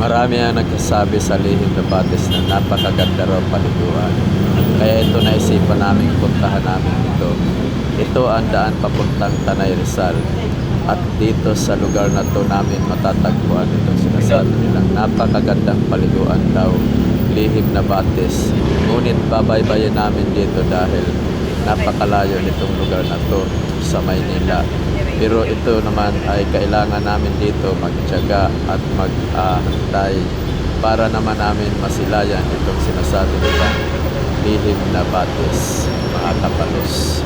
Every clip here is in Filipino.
Marami ang nagsasabi sa lihim na batis na napakaganda raw paliguan. Kaya ito naisipan namin puntahan namin ito. Ito ang daan papuntang Tanay Rizal. At dito sa lugar na to namin matatagpuan itong sinasabi nilang napakagandang paliguan daw. Lihim na batis. Ngunit babaybayin namin dito dahil napakalayo nitong lugar na to sa Maynila. Pero ito naman ay kailangan namin dito magtiyaga at maghantay para naman namin masilayan itong sinasabi nila lihim na batis, mga kapalos.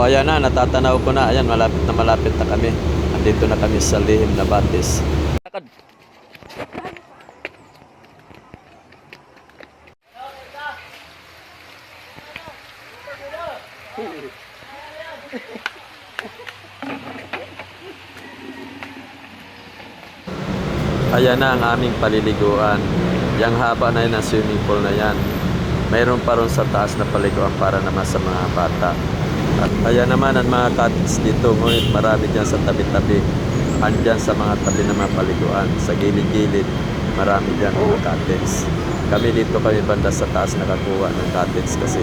Oh, ayan na, natatanaw ko na. Ayan, malapit na malapit na kami. Andito na kami sa lihim na batis. Ayan na ang aming paliliguan. Yang haba na yun ang swimming pool na yan. Mayroon pa ron sa taas na paliguan para naman sa mga bata. At ayan naman ang mga cottage dito. Ngunit marami dyan sa tabi-tabi. Andyan sa mga tabi ng mga paliguan. Sa gilid-gilid, marami dyan mga cottage. Kami dito kami banda sa taas nakakuha ng cottage kasi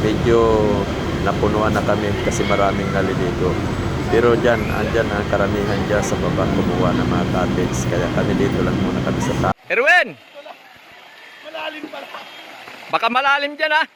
medyo napunuan na kami kasi maraming naliligo. Pero dyan, andyan ang karamihan dyan sa baba kumuha ng mga cottage. Kaya kami dito lang muna kami sa taas. Erwin! Malalim pala. Baka malalim dyan ah.